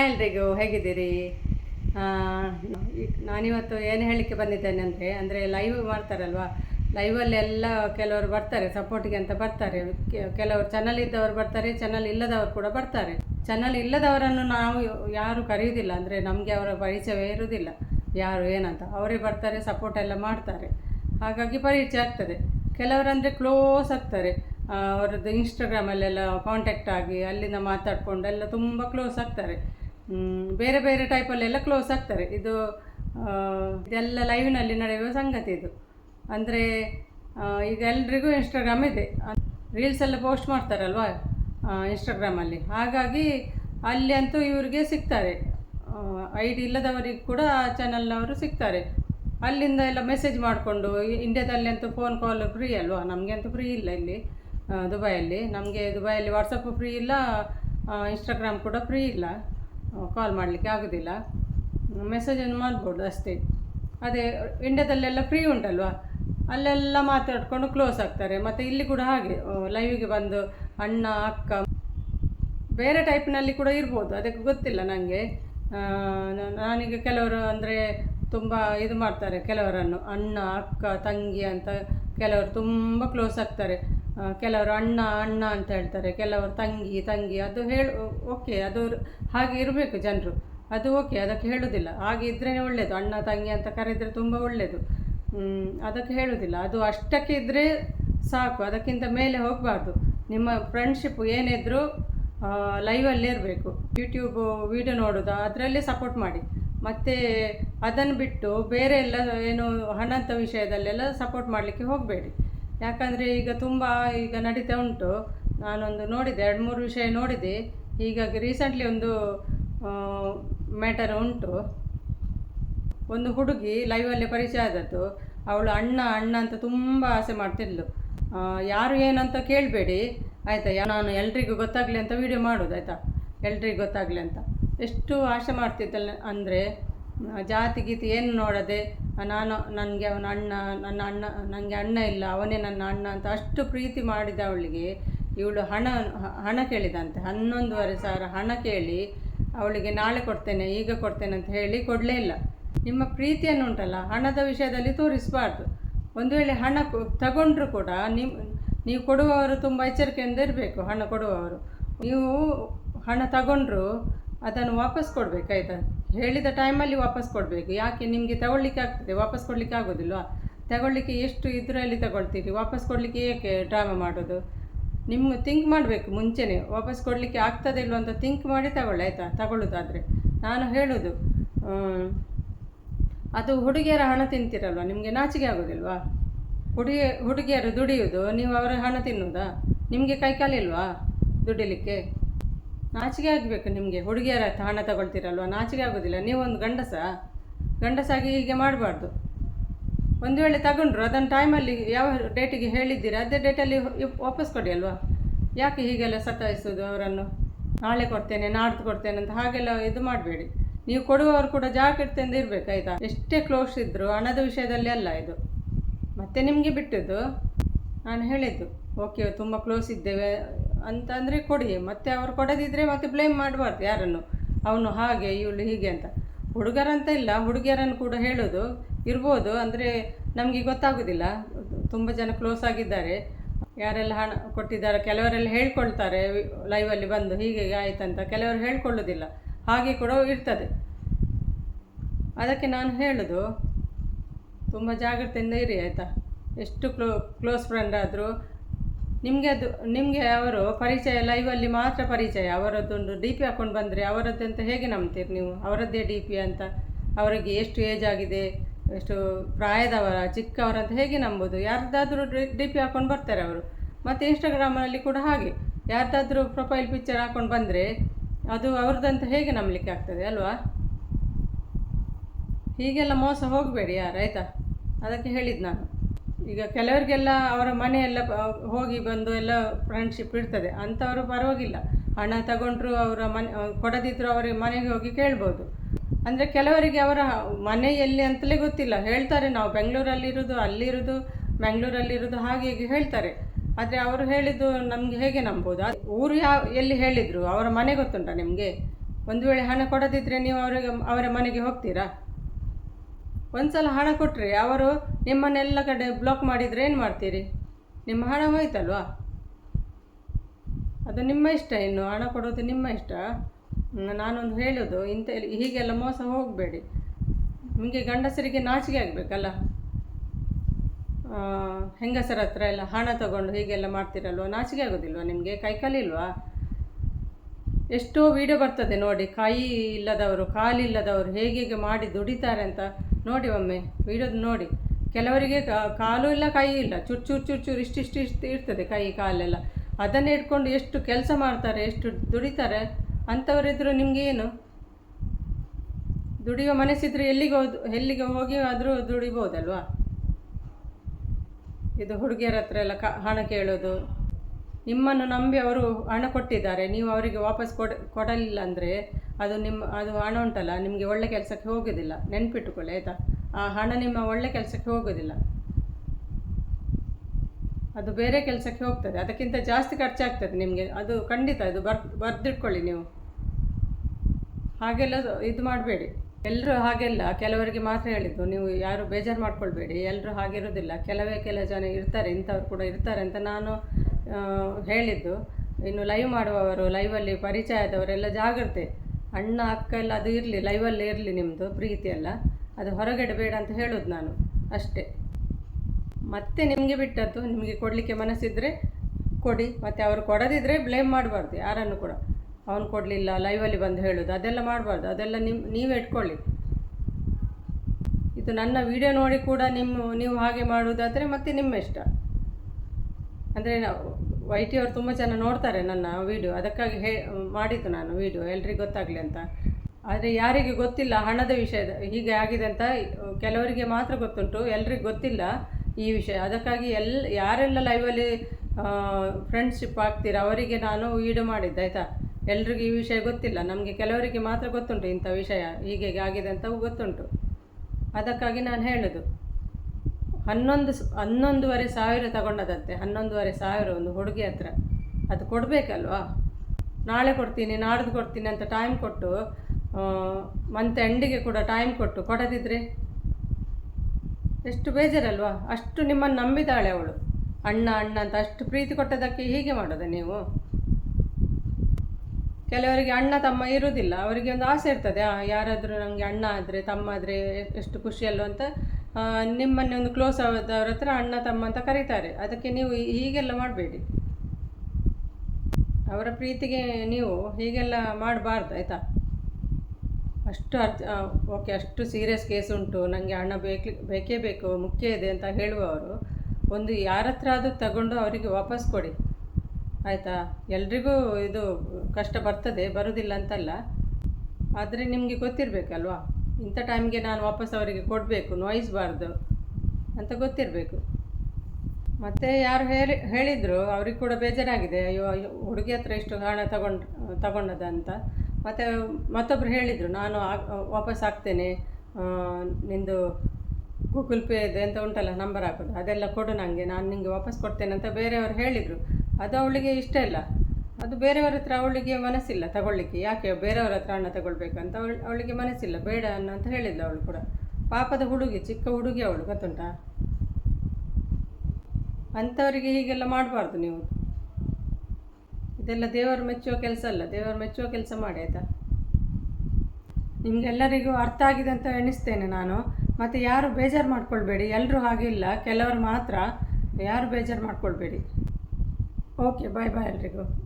Hi ಎಲ್ರಿಗೂ ಹೇಗಿದ್ದೀರಿ? ನಾನಿವತ್ತು ಏನು ಹೇಳಲಿಕ್ಕೆ ಬಂದಿದ್ದೇನೆ ಅಂದರೆ ಅಂದರೆ ಲೈವ್ ಮಾಡ್ತಾರಲ್ವಾ? ಲೈವಲ್ಲಿ ಎಲ್ಲ ಕೆಲವರು ಬರ್ತಾರೆ ಸಪೋರ್ಟಿಗೆ ಅಂತ ಬರ್ತಾರೆ. ಕೆಲವರು ಚಾನಲ್ ಇದ್ದವರು ಬರ್ತಾರೆ ಚಾನಲ್ ಇಲ್ಲದವರು ಕೂಡ ಬರ್ತಾರೆ. ಚಾನಲ್ ಇಲ್ಲದವರನ್ನು ನಾವು ಯಾರು ಕರೆಯುವುದಿಲ್ಲ ಅಂದರೆ ನಮಗೆ ಅವರ ಪರಿಚಯವೇ ಇರುವುದಿಲ್ಲ ಯಾರು, ಏನಂತ. ಅವರೇ ಬರ್ತಾರೆ ಸಪೋರ್ಟ್ ಎಲ್ಲ ಮಾಡ್ತಾರೆ. ಹಾಗಾಗಿ ಪರಿಚಯ ಆಗ್ತದೆ. ಕೆಲವರಂದರೆ ಕ್ಲೋಸ್ ಆಗ್ತಾರೆ. ಅವರದ್ದು ಇನ್ಸ್ಟಾಗ್ರಾಮಲ್ಲೆಲ್ಲ ಕಾಂಟ್ಯಾಕ್ಟ್ ಆಗಿ, ಅಲ್ಲಿಂದ ಮಾತಾಡ್ಕೊಂಡು ಎಲ್ಲ ತುಂಬ ಕ್ಲೋಸ್ ಆಗ್ತಾರೆ. ಬೇರೆ ಬೇರೆ ಟೈಪಲ್ಲೆಲ್ಲ ಕ್ಲೋಸ್ ಆಗ್ತಾರೆ. ಇದು ಇದೆಲ್ಲ ಲೈವ್ನಲ್ಲಿ ನಡೆಯುವ ಸಂಗತಿ ಇದು. ಅಂದರೆ ಈಗ ಎಲ್ರಿಗೂ ಇನ್ಸ್ಟಾಗ್ರಾಮ್ ಇದೆ. ರೀಲ್ಸ್ ಎಲ್ಲ ಪೋಸ್ಟ್ ಮಾಡ್ತಾರಲ್ವಾ ಇನ್ಸ್ಟಾಗ್ರಾಮಲ್ಲಿ ಹಾಗಾಗಿ ಅಲ್ಲಿ ಅಂತೂ ಇವರಿಗೆ ಸಿಗ್ತಾರೆ. ಐ ಡಿ ಇಲ್ಲದವರಿಗೆ ಕೂಡ ಆ ಚಾನಲ್ನವರು ಸಿಗ್ತಾರೆ. ಅಲ್ಲಿಂದ ಎಲ್ಲ ಮೆಸೇಜ್ ಮಾಡಿಕೊಂಡು ಇಂಡಿಯಾದಲ್ಲಿ ಅಂತೂ ಫೋನ್ ಕಾಲ್ ಫ್ರೀ ಅಲ್ವಾ? ನಮಗೆ ಅಂತೂ ಫ್ರೀ ಇಲ್ಲ ಇಲ್ಲಿ ದುಬೈಯಲ್ಲಿ ನಮಗೆ ದುಬೈಯಲ್ಲಿ ವಾಟ್ಸಪ್ಪು ಫ್ರೀ ಇಲ್ಲ ಇನ್ಸ್ಟಾಗ್ರಾಮ್ ಕೂಡ ಫ್ರೀ ಇಲ್ಲ. ಕಾಲ್ ಮಾಡಲಿಕ್ಕೆ ಆಗೋದಿಲ್ಲ. ಮೆಸೇಜನ್ನು ಮಾಡ್ಬೋದು ಅಷ್ಟೇ. ಅದೇ ಇಂಡಿಯಾದಲ್ಲೆಲ್ಲ ಫ್ರೀ ಉಂಟಲ್ವ? ಅಲ್ಲೆಲ್ಲ ಮಾತಾಡ್ಕೊಂಡು ಕ್ಲೋಸ್ ಆಗ್ತಾರೆ. ಮತ್ತು ಇಲ್ಲಿ ಕೂಡ ಹಾಗೆ ಲೈವಿಗೆ ಬಂದು ಅಣ್ಣ, ಅಕ್ಕ, ಬೇರೆ ಟೈಪ್ನಲ್ಲಿ ಕೂಡ ಇರ್ಬೋದು. ಅದಕ್ಕೆ ಗೊತ್ತಿಲ್ಲ ನನಗೆ ನನಗೆ ಕೆಲವರು ಅಂದರೆ ತುಂಬ ಇದು ಮಾಡ್ತಾರೆ ಕೆಲವರನ್ನು. ಅಣ್ಣ, ಅಕ್ಕ, ತಂಗಿ ಅಂತ ಕೆಲವರು ತುಂಬ ಕ್ಲೋಸ್ ಆಗ್ತಾರೆ. ಕೆಲವರು ಅಣ್ಣ ಅಣ್ಣ ಅಂತ ಹೇಳ್ತಾರೆ, ಕೆಲವರು ತಂಗಿ ತಂಗಿ, ಅದು ಹೇಳು, ಓಕೆ, ಅದು ಹಾಗೆ ಇರಬೇಕು ಜನರು. ಅದು ಓಕೆ, ಅದಕ್ಕೆ ಹೇಳೋದಿಲ್ಲ. ಹಾಗೆ ಇದ್ರೇ ಒಳ್ಳೆಯದು ಅಣ್ಣ, ತಂಗಿ ಅಂತ ಕರೆದ್ರೆ ತುಂಬ ಒಳ್ಳೆಯದು ಅದಕ್ಕೆ ಹೇಳೋದಿಲ್ಲ. ಅದು ಅಷ್ಟಕ್ಕೆ ಇದ್ದರೆ ಸಾಕು. ಅದಕ್ಕಿಂತ ಮೇಲೆ ಹೋಗಬಾರ್ದು. ನಿಮ್ಮ ಫ್ರೆಂಡ್ಶಿಪ್ ಏನಿದ್ರೂ ಲೈವಲ್ಲಿ ಇರಬೇಕು. ಯೂಟ್ಯೂಬ್ ವೀಡಿಯೋ ನೋಡೋದು, ಅದರಲ್ಲೇ ಸಪೋರ್ಟ್ ಮಾಡಿ. ಮತ್ತು ಅದನ್ನು ಬಿಟ್ಟು ಬೇರೆ ಎಲ್ಲ ಏನು ಹಣದ ವಿಷಯದಲ್ಲೆಲ್ಲ ಸಪೋರ್ಟ್ ಮಾಡಲಿಕ್ಕೆ ಹೋಗಬೇಡಿ. ಯಾಕಂದರೆ ಈಗ ತುಂಬ ಈಗ ನಡೀತಾ ಉಂಟು. ನಾನೊಂದು ನೋಡಿದೆ, ಎರಡು ಮೂರು ವಿಷಯ ನೋಡಿದೆ. ಹೀಗಾಗಿ ರೀಸೆಂಟ್ಲಿ ಒಂದು ಮ್ಯಾಟರ್ ಉಂಟು. ಒಂದು ಹುಡುಗಿ ಲೈವಲ್ಲಿ ಪರಿಚಯ ಆದದ್ದು. ಅವಳು ಅಣ್ಣ ಅಣ್ಣ ಅಂತ ತುಂಬ ಆಸೆ ಮಾಡ್ತಿದ್ಲು. ಯಾರು ಏನಂತ ಕೇಳಬೇಡಿ. ಆಯಿತಾ ನಾನು ಎಲ್ರಿಗೂ ಗೊತ್ತಾಗಲಿ ಅಂತ ವಿಡಿಯೋ ಮಾಡೋದು, ಆಯಿತಾ? ಎಲ್ರಿಗೂ ಗೊತ್ತಾಗಲಿ ಅಂತ. ಎಷ್ಟು ಆಸೆ ಮಾಡ್ತಿದ್ದಲ್ಲ ಅಂದರೆ ಜಾತಿ ಗೀತಿ ಏನು ನೋಡದೆ, ನಾನು, ನನಗೆ ಅವನ ಅಣ್ಣ, ನನ್ನ ಅಣ್ಣ ನನಗೆ ಅಣ್ಣ ಇಲ್ಲ, ಅವನೇ ನನ್ನ ಅಣ್ಣ ಅಂತ ಅಷ್ಟು ಪ್ರೀತಿ ಮಾಡಿದ ಅವಳಿಗೆ, ಇವಳು ಹಣ ಹಣ ಕೇಳಿದಂತೆ, ಹನ್ನೊಂದುವರೆ ಸಾವಿರ ಹಣ ಕೇಳಿ ಅವಳಿಗೆ ನಾಳೆ ಕೊಡ್ತೇನೆ, ಈಗ ಕೊಡ್ತೇನೆ ಅಂತ ಹೇಳಿ ಕೊಡಲೇ ಇಲ್ಲ. ನಿಮ್ಮ ಪ್ರೀತಿಯನ್ನು ಉಂಟಲ್ಲ, ಹಣದ ವಿಷಯದಲ್ಲಿ ತೋರಿಸಬಾರ್ದು. ಒಂದು ವೇಳೆ ಹಣ ತಗೊಂಡ್ರೂ ಕೂಡ ನಿಮ್ಮ ನೀವು ಕೊಡುವವರು ತುಂಬ ಎಚ್ಚರಿಕೆಯಿಂದ ಇರಬೇಕು, ಹಣ ಕೊಡುವವರು. ನೀವು ಹಣ ತಗೊಂಡ್ರು ಅದನ್ನು ವಾಪಸ್ ಕೊಡಬೇಕಾಯ್ತಾ? ಹೇಳಿದ ಟೈಮಲ್ಲಿ ವಾಪಸ್ ಕೊಡಬೇಕು. ಯಾಕೆ? ನಿಮಗೆ ತಗೊಳ್ಳಿಕ್ಕೆ ಆಗ್ತದೆ. ವಾಪಸ್ ಕೊಡಲಿಕ್ಕೆ ಆಗೋದಿಲ್ವಾ? ತಗೊಳ್ಳಿಕ್ಕೆ ಎಷ್ಟು ಇದರಲ್ಲಿ ತಗೊಳ್ತೀರಿ? ವಾಪಸ್ ಕೊಡಲಿಕ್ಕೆ ಏಕೆ ಡ್ರಾಮಾ ಮಾಡೋದು? ನಿಮ್ಮ ಥಿಂಕ್ ಮಾಡಬೇಕು ಮುಂಚೆನೇ. ವಾಪಸ್ ಕೊಡಲಿಕ್ಕೆ ಆಗ್ತದೆ ಇಲ್ಲ ಅಂತ ಥಿಂಕ್ ಮಾಡಿ ತಗೊಳ್ಳಿ, ಆಯಿತಾ? ತಗೊಳ್ಳೋದಾದರೆ ನಾನು ಹೇಳೋದು ಅದು ಹುಡುಗಿಯರ ಹಣ ತಿಂತೀರಲ್ವ? ನಿಮಗೆ ನಾಚಿಕೆ ಆಗೋದಿಲ್ವಾ? ಹುಡುಗಿ, ಹುಡುಗಿಯರು ದುಡಿಯೋದು, ನೀವು ಅವರ ಹಣ ತಿನ್ನೋದಾ? ನಿಮಗೆ ಕೈಕಾಲಿಲ್ವಾ ದುಡಿಲಿಕ್ಕೆ? ನಾಚಿಕೆ ಆಗಬೇಕು ನಿಮಗೆ. ಹುಡುಗಿಯರ ಹಣ ತಗೊಳ್ತೀರಲ್ವ? ನಾಚಿಕೆ ಆಗೋದಿಲ್ಲ. ನೀವೊಂದು ಗಂಡಸ, ಗಂಡಸಾಗಿ ಹೀಗೆ ಮಾಡಬಾರ್ದು. ಒಂದು ವೇಳೆ ತಗೊಂಡ್ರು ಅದನ್ನು ಟೈಮಲ್ಲಿ ಯಾವ ಡೇಟಿಗೆ ಹೇಳಿದ್ದೀರ? ಅದೇ ಡೇಟಲ್ಲಿ ವಾಪಸ್ ಕೊಡಿ ಅಲ್ವಾ? ಯಾಕೆ ಹೀಗೆಲ್ಲ ಸತಾಯಿಸೋದು ಅವರನ್ನು? ನಾಳೆ ಕೊಡ್ತೇನೆ, ನಾಡ್ದು ಕೊಡ್ತೇನೆ ಅಂತ ಹಾಗೆಲ್ಲ ಇದು ಮಾಡಬೇಡಿ. ನೀವು ಕೊಡುವವರು ಕೂಡ ಜಾಗ್ರತೆಯಿಂದ ಇರಬೇಕು, ಆಯಿತಾ? ಎಷ್ಟೇ ಕ್ಲೋಸ್ ಇದ್ದರೂ ಹಣದ ವಿಷಯದಲ್ಲಿ ಅಲ್ಲ ಇದು. ಮತ್ತೆ ನಿಮಗೆ ಬಿಟ್ಟಿದ್ದು? ನಾನು ಹೇಳಿದ್ದು, ಓಕೆ, ತುಂಬ ಕ್ಲೋಸ್ ಇದ್ದೇವೆ. ಅಂತಂದರೆ ಕೊಡಿ, ಮತ್ತೆ ಅವರು ಕೊಡದಿದ್ದರೆ ಮತ್ತೆ ಬ್ಲೇಮ್ ಮಾಡಬಾರ್ದು ಯಾರನ್ನು. ಅವನು ಹಾಗೆ, ಇವಳು ಹೀಗೆ ಅಂತ. ಹುಡುಗರಂತ ಇಲ್ಲ, ಹುಡುಗಿಯರನ್ನು ಕೂಡ ಹೇಳೋದು ಇರ್ಬೋದು, ಅಂದರೆ ನಮಗೆ ಗೊತ್ತಾಗೋದಿಲ್ಲ. ತುಂಬ ಜನ ಕ್ಲೋಸ್ ಆಗಿದ್ದಾರೆ. ಯಾರೆಲ್ಲ ಹಣ ಕೊಟ್ಟಿದ್ದಾರೆ, ಕೆಲವರೆಲ್ಲ ಹೇಳ್ಕೊಳ್ತಾರೆ ಲೈವಲ್ಲಿ ಬಂದು ಹೀಗೆ ಆಯ್ತಂತ ಕೆಲವರು ಹೇಳ್ಕೊಳ್ಳೋದಿಲ್ಲ. ಹಾಗೆ ಕೂಡ ಇರ್ತದೆ. ಅದಕ್ಕೆ ನಾನು ಹೇಳೋದು, ತುಂಬ ಜಾಗ್ರತೆಯಿಂದ ಇರಿ, ಆಯಿತಾ? ಎಷ್ಟು ಕ್ಲೋ ಕ್ಲೋಸ್ ಫ್ರೆಂಡ್ ಆದರೂ ನಿಮಗೆ ಅದು, ನಿಮಗೆ ಅವರು ಪರಿಚಯ ಲೈವಲ್ಲಿ ಮಾತ್ರ ಪರಿಚಯ, ಅವರದ್ದೊಂದು ಡಿ ಪಿ ಹಾಕ್ಕೊಂಡು ಬಂದರೆ ಅವರದ್ದಂತ ಹೇಗೆ ನಂಬ್ತೀರಿ ನೀವು? ಅವರದ್ದೇ ಡಿ ಪಿ ಅಂತ, ಅವರಿಗೆ ಎಷ್ಟು ಏಜ್ ಆಗಿದೆ, ಎಷ್ಟು ಪ್ರಾಯದವರ ಚಿಕ್ಕವರಂತ ಹೇಗೆ ನಂಬೋದು? ಯಾರ್ದಾದರೂ ಡಿ ಪಿ ಹಾಕ್ಕೊಂಡು ಬರ್ತಾರೆ ಅವರು. ಮತ್ತು ಇನ್ಸ್ಟಾಗ್ರಾಮಲ್ಲಿ ಕೂಡ ಹಾಗೆ. ಯಾರ್ದಾದರೂ ಪ್ರೊಫೈಲ್ ಪಿಕ್ಚರ್ ಹಾಕ್ಕೊಂಡು ಬಂದರೆ ಅದು ಅವ್ರದ್ದಂತ ಹೇಗೆ ನಂಬಲಿಕ್ಕೆ ಆಗ್ತದೆ ಅಲ್ವಾ? ಹೀಗೆಲ್ಲ ಮೋಸ ಹೋಗಬೇಡಿ ಯಾರು, ಆಯಿತಾ? ಅದಕ್ಕೆ ಹೇಳಿದ್ದು ನಾನು. ಈಗ ಕೆಲವರಿಗೆಲ್ಲ ಅವರ ಮನೆಯೆಲ್ಲ ಹೋಗಿ ಬಂದು ಎಲ್ಲ ಫ್ರೆಂಡ್ಶಿಪ್ ಇರ್ತದೆ. ಅಂಥವರು ಪರವಾಗಿಲ್ಲ. ಹಣ ತಗೊಂಡ್ರು ಅವರ ಮನೆ ಕೊಡದಿದ್ರು ಅವರ ಮನೆಗೆ ಹೋಗಿ ಕೇಳ್ಬೋದು. ಅಂದರೆ ಕೆಲವರಿಗೆ ಅವರ ಮನೆ ಎಲ್ಲಿ ಅಂತಲೇ ಗೊತ್ತಿಲ್ಲ. ಹೇಳ್ತಾರೆ, ನಾವು ಬೆಂಗಳೂರಲ್ಲಿರೋದು ಅಲ್ಲಿರೋದು ಬೆಂಗಳೂರಲ್ಲಿರೋದು ಹಾಗೆ ಹೀಗೆ ಹೇಳ್ತಾರೆ. ಆದರೆ ಅವರು ಹೇಳಿದ್ದು ನಮಗೆ ಹೇಗೆ ನಂಬೋದು? ಊರು ಯಾವ ಎಲ್ಲಿ ಹೇಳಿದರು? ಅವರ ಮನೆ ಗೊತ್ತುಂಟಾ ನಿಮಗೆ? ಒಂದು ವೇಳೆ ಹಣ ಕೊಡದಿದ್ದರೆ ನೀವು ಅವರಿಗೆ, ಅವರ ಮನೆಗೆ ಹೋಗ್ತೀರಾ? ಒಂದು ಸಲ ಹಣ ಕೊಟ್ಟರೆ ಅವರು ನಿಮ್ಮನ್ನೆಲ್ಲ ಕಡೆ ಬ್ಲಾಕ್ ಮಾಡಿದರೆ ಏನು ಮಾಡ್ತೀರಿ? ನಿಮ್ಮ ಹಣ ಹೋಯ್ತಲ್ವಾ? ಅದು ನಿಮ್ಮ ಇಷ್ಟ ಇನ್ನು, ಹಣ ಕೊಡೋದು ನಿಮ್ಮ ಇಷ್ಟ. ನಾನೊಂದು ಹೇಳೋದು ಇಂಥ ಹೀಗೆಲ್ಲ ಮೋಸ ಹೋಗಬೇಡಿ. ನಿಮಗೆ ಗಂಡಸರಿಗೆ ನಾಚಿಕೆ ಆಗಬೇಕಲ್ಲ? ಹೆಂಗಸರ ಹತ್ರ ಎಲ್ಲ ಹಣ ತಗೊಂಡು ಹೀಗೆಲ್ಲ ಮಾಡ್ತಿರಲ್ವ? ನಾಚಿಕೆ ಆಗೋದಿಲ್ವಾ ನಿಮಗೆ? ಕೈ ಕಲಿಲ್ವಾ? ಎಷ್ಟೋ ವಿಡಿಯೋ ಬರ್ತದೆ ನೋಡಿ, ಕೈ ಇಲ್ಲದವರು, ಕಾಲಿಲ್ಲದವರು ಹೇಗೆ ಮಾಡಿ ದುಡಿತಾರೆ ಅಂತ. ನೋಡಿ ಒಮ್ಮೆ ವಿಡಿಯೋದು ನೋಡಿ. ಕೆಲವರಿಗೆ ಕಾಲು ಇಲ್ಲ ಕೈ ಇಲ್ಲ, ಚುರ್ ಚೂರು ಚುರ್ ಚೂರು ಇಷ್ಟಿಷ್ಟು ಇಷ್ಟು ಇರ್ತದೆ ಕೈ, ಕಾಲೆಲ್ಲ. ಅದನ್ನೇ ಇಟ್ಕೊಂಡು ಎಷ್ಟು ಕೆಲಸ ಮಾಡ್ತಾರೆ, ಎಷ್ಟು ದುಡಿತಾರೆ ಅಂಥವರಿದ್ದರೂ ನಿಮಗೆ ಏನು ದುಡಿಯೋ ಮನಸ್ಸಿದ್ರೆ ಎಲ್ಲಿಗೆ ಹೋದ್, ಎಲ್ಲಿಗೆ ಹೋಗಿ ಆದರೂ ದುಡಿಬೋದಲ್ವಾ? ಇದು ಹುಡುಗಿಯರ ಹತ್ರ ಎಲ್ಲ ಕ, ಹಣ ಕೇಳೋದು. ನಿಮ್ಮನ್ನು ನಂಬಿ ಅವರು ಹಣ ಕೊಟ್ಟಿದ್ದಾರೆ, ನೀವು ಅವರಿಗೆ ವಾಪಸ್ ಕೊಡ, ಕೊಡಲಿಲ್ಲ ಅಂದರೆ ಅದು ನಿಮ್ಮ, ಅದು ಹಣ ಉಂಟಲ್ಲ, ನಿಮಗೆ ಒಳ್ಳೆ ಕೆಲಸಕ್ಕೆ ಹೋಗೋದಿಲ್ಲ. ನೆನ್ಪಿಟ್ಟುಕೊಳ್ಳಿ, ಆಯಿತಾ? ಆ ಹಣ ನಿಮ್ಮ ಒಳ್ಳೆ ಕೆಲಸಕ್ಕೆ ಹೋಗೋದಿಲ್ಲ. ಅದು ಬೇರೆ ಕೆಲಸಕ್ಕೆ ಹೋಗ್ತದೆ. ಅದಕ್ಕಿಂತ ಜಾಸ್ತಿ ಖರ್ಚಾಗ್ತದೆ ನಿಮಗೆ. ಅದು ಖಂಡಿತ, ಅದು ಬರ್ ಬರೆದಿಟ್ಕೊಳ್ಳಿ ನೀವು. ಹಾಗೆಲ್ಲ ಇದು ಮಾಡಬೇಡಿ. ಎಲ್ಲರೂ ಹಾಗೆಲ್ಲ, ಕೆಲವರಿಗೆ ಮಾತ್ರ ಹೇಳಿದ್ದು, ನೀವು ಯಾರು ಬೇಜಾರು ಮಾಡ್ಕೊಳ್ಬೇಡಿ. ಎಲ್ಲರೂ ಹಾಗಿರೋದಿಲ್ಲ. ಕೆಲವೇ ಕೆಲ ಜನ ಇರ್ತಾರೆ, ಇಂಥವ್ರು ಕೂಡ ಇರ್ತಾರೆ ಅಂತ ನಾನು ಹೇಳಿದ್ದು. ಇನ್ನು ಲೈವ್ ಮಾಡುವವರು ಲೈವಲ್ಲಿ ಪರಿಚಯದವರೆಲ್ಲ ಜಾಗ್ರತೆ. ಅಣ್ಣ, ಅಕ್ಕ ಎಲ್ಲ ಅದು ಇರಲಿ ಲೈವಲ್ಲೇ ಇರಲಿ ನಿಮ್ಮದು ಪ್ರೀತಿ ಎಲ್ಲ. ಅದು ಹೊರಗಡೆ ಬೇಡ ಅಂತ ಹೇಳೋದು ನಾನು, ಅಷ್ಟೇ. ಮತ್ತೆ ನಿಮಗೆ ಬಿಟ್ಟದ್ದು, ನಿಮಗೆ ಕೊಡಲಿಕ್ಕೆ ಮನಸ್ಸಿದ್ರೆ ಕೊಡಿ. ಮತ್ತು ಅವರು ಕೊಡದಿದ್ದರೆ ಬ್ಲೇಮ್ ಮಾಡಬಾರ್ದು, ಯಾರನ್ನು ಕೂಡ. ಅವನು ಕೊಡಲಿಲ್ಲ ಲೈವಲ್ಲಿ ಬಂದು ಹೇಳೋದು, ಅದೆಲ್ಲ ಮಾಡಬಾರ್ದು. ಅದೆಲ್ಲ ನಿಮ್ಮ ನೀವೇ ಇಟ್ಕೊಳ್ಳಿ ಇದು ನನ್ನ ವಿಡಿಯೋ ನೋಡಿ ಕೂಡ ನಿಮ್ಮ, ನೀವು ಹಾಗೆ ಮಾಡುವುದಾದರೆ ಮತ್ತೆ ನಿಮ್ಮ ಇಷ್ಟ. ಅಂದರೆ ನಾವು ವೈ ಟಿ ಅವರು ತುಂಬ ಜನ ನೋಡ್ತಾರೆ ನನ್ನ ವೀಡಿಯೋ ಅದಕ್ಕಾಗಿ ಹೇ, ಮಾಡಿದ್ದು ನಾನು ವೀಡಿಯೋ ಎಲ್ರಿಗೂ ಗೊತ್ತಾಗಲಿ ಅಂತ. ಆದರೆ ಯಾರಿಗೆ ಗೊತ್ತಿಲ್ಲ ಹಣದ ವಿಷಯದ, ಹೀಗೆ ಆಗಿದೆ ಅಂತ ಕೆಲವರಿಗೆ ಮಾತ್ರ ಗೊತ್ತುಂಟು. ಎಲ್ರಿಗೂ ಗೊತ್ತಿಲ್ಲ ಈ ವಿಷಯ. ಅದಕ್ಕಾಗಿ ಎಲ್, ಯಾರೆಲ್ಲ ಲೈವಲ್ಲಿ ಫ್ರೆಂಡ್ಶಿಪ್ ಆಗ್ತೀರಾ ಅವರಿಗೆ ನಾನು ವೀಡಿಯೋ ಮಾಡಿದ್ದೆ, ಆಯಿತಾ? ಎಲ್ರಿಗೂ ಈ ವಿಷಯ ಗೊತ್ತಿಲ್ಲ. ನಮಗೆ ಕೆಲವರಿಗೆ ಮಾತ್ರ ಗೊತ್ತುಂಟು ಇಂಥ ವಿಷಯ, ಹೀಗೆ ಆಗಿದೆ ಅಂತ ಗೊತ್ತುಂಟು. ಅದಕ್ಕಾಗಿ ನಾನು ಹೇಳೋದು. ಹನ್ನೊಂದು ಹನ್ನೊಂದುವರೆ ಸಾವಿರ ತಗೊಂಡದಂತೆ, ಹನ್ನೊಂದುವರೆ ಸಾವಿರ ಒಂದು ಹುಡುಗಿ ಹತ್ರ. ಅದು ಕೊಡಬೇಕಲ್ವಾ? ನಾಳೆ ಕೊಡ್ತೀನಿ, ನಾಡ್ದು ಕೊಡ್ತೀನಿ ಅಂತ ಟೈಮ್ ಕೊಟ್ಟು ಮಂತ್ ಎಂಡಿಗೆ ಕೂಡ ಟೈಮ್ ಕೊಟ್ಟು ಕೊಡದಿದ್ರೆ? ಎಷ್ಟು ಬೇಜಾರಲ್ವಾ? ಅಷ್ಟು ನಿಮ್ಮನ್ನು ನಂಬಿದಾಳೆ ಅವಳು. ಅಣ್ಣ ಅಣ್ಣ ಅಂತ ಅಷ್ಟು ಪ್ರೀತಿ ಕೊಟ್ಟದಕ್ಕೆ ಹೀಗೆ ಮಾಡೋದ ನೀವು? ಕೆಲವರಿಗೆ ಅಣ್ಣ ತಮ್ಮ ಇರುವುದಿಲ್ಲ, ಅವರಿಗೆ ಒಂದು ಆಸೆ ಇರ್ತದೆ ಯಾರಾದರೂ ನನಗೆ ಅಣ್ಣ ಆದರೆ, ತಮ್ಮ ಆದರೆ ಎಷ್ಟು ಖುಷಿಯಲ್ಲೋ ಅಂತ ನಿಮ್ಮನ್ನೇ ಒಂದು ಕ್ಲೋಸ್ ಆದವ್ರ ಹತ್ರ ಅಣ್ಣ, ತಮ್ಮ ಅಂತ ಕರೀತಾರೆ. ಅದಕ್ಕೆ ನೀವು ಹೀಗೆಲ್ಲ ಮಾಡಬೇಡಿ. ಅವರ ಪ್ರೀತಿಗೆ ನೀವು ಹೀಗೆಲ್ಲ ಮಾಡಬಾರ್ದು, ಆಯಿತಾ? ಅಷ್ಟು ಅರ್ಥ ಓಕೆ ಅಷ್ಟು ಸೀರಿಯಸ್ ಕೇಸ್ ಉಂಟು. ನನಗೆ ಹಣ ಬೇಕು ಬೇಕೇ ಬೇಕು, ಮುಖ್ಯ ಇದೆ ಅಂತ ಹೇಳುವವರು. ಒಂದು ಯಾರ ಹತ್ರ ಆದರೂ ತಗೊಂಡು ಅವರಿಗೆ ವಾಪಸ್ ಕೊಡಿ. ಆಯಿತಾ? ಎಲ್ರಿಗೂ ಇದು ಕಷ್ಟ ಬರ್ತದೆ, ಬರೋದಿಲ್ಲ ಅಂತಲ್ಲ. ಆದರೆ ನಿಮಗೆ ಗೊತ್ತಿರಬೇಕಲ್ವಾ? ಇಂಥ ಟೈಮ್ಗೆ ನಾನು ವಾಪಸ್ ಅವರಿಗೆ ಕೊಡಬೇಕು, ನೋಯಿಸಬಾರ್ದು ಅಂತ ಗೊತ್ತಿರಬೇಕು. ಮತ್ತು ಯಾರು ಹೇಳಿ, ಹೇಳಿದರು, ಅವ್ರಿಗೆ ಕೂಡ ಬೇಜಾರಾಗಿದೆ, ಅಯ್ಯೋ ಹುಡುಗಿ ಹತ್ರ ಇಷ್ಟು ಹಣ ತಗೊಂಡು ತಗೊಂಡದ ಅಂತ ಮತ್ತು ಮತ್ತೊಬ್ಬರು ಹೇಳಿದರು, ನಾನು ವಾಪಸ್ ಹಾಕ್ತೇನೆ ನಿಂದು ಗೂಗಲ್ ಪೇ ಇದೆ ಅಂತ ಉಂಟಲ್ಲ, ನಂಬರ್ ಹಾಕೋದು, ಅದೆಲ್ಲ ಕೊಡು ನನಗೆ ನಾನು ನಿಮಗೆ ವಾಪಸ್ ಕೊಡ್ತೇನೆ ಅಂತ ಬೇರೆಯವರು ಹೇಳಿದರು. ಅದು ಅವಳಿಗೆ ಇಷ್ಟ ಇಲ್ಲ. ಅದು ಬೇರೆಯವರ ಹತ್ರ ಅವಳಿಗೆ ಮನಸ್ಸಿಲ್ಲ ತಗೊಳ್ಳಿಕ್ಕೆ. ಯಾಕೆ ಬೇರೆಯವರ ಹತ್ರ ಹಣ ತಗೊಳ್ಬೇಕಂತ ಅವಳು, ಅವಳಿಗೆ ಮನಸ್ಸಿಲ್ಲ. ಬೇಡ ಅನ್ನೋ ಅಂತ ಹೇಳಿದ್ಲು ಅವಳು ಕೂಡ. ಪಾಪದ ಹುಡುಗಿ, ಚಿಕ್ಕ ಹುಡುಗಿ ಅವಳು. ಗೊತ್ತುಂಟಾ? ಅಂಥವರಿಗೆ ಹೀಗೆಲ್ಲ ಮಾಡಬಾರ್ದು ನೀವು. ಇದೆಲ್ಲ ದೇವರು ಮೆಚ್ಚುವ ಕೆಲಸ ಅಲ್ಲ. ದೇವರು ಮೆಚ್ಚುವ ಕೆಲಸ ಮಾಡಿ, ಆಯಿತಾ? ನಿಮಗೆಲ್ಲರಿಗೂ ಅರ್ಥ ಆಗಿದೆ ಅಂತ ಎಣಿಸ್ತೇನೆ ನಾನು. ಮತ್ತು ಯಾರು ಬೇಜಾರು ಮಾಡ್ಕೊಳ್ಬೇಡಿ. ಎಲ್ಲರೂ ಹಾಗಿಲ್ಲ ಕೆಲವರು ಮಾತ್ರ ಯಾರು ಬೇಜಾರು ಮಾಡ್ಕೊಳ್ಬೇಡಿ. ಓಕೆ ಬಾಯ್ ಬಾಯ್ ಎಲ್ರಿಗೂ.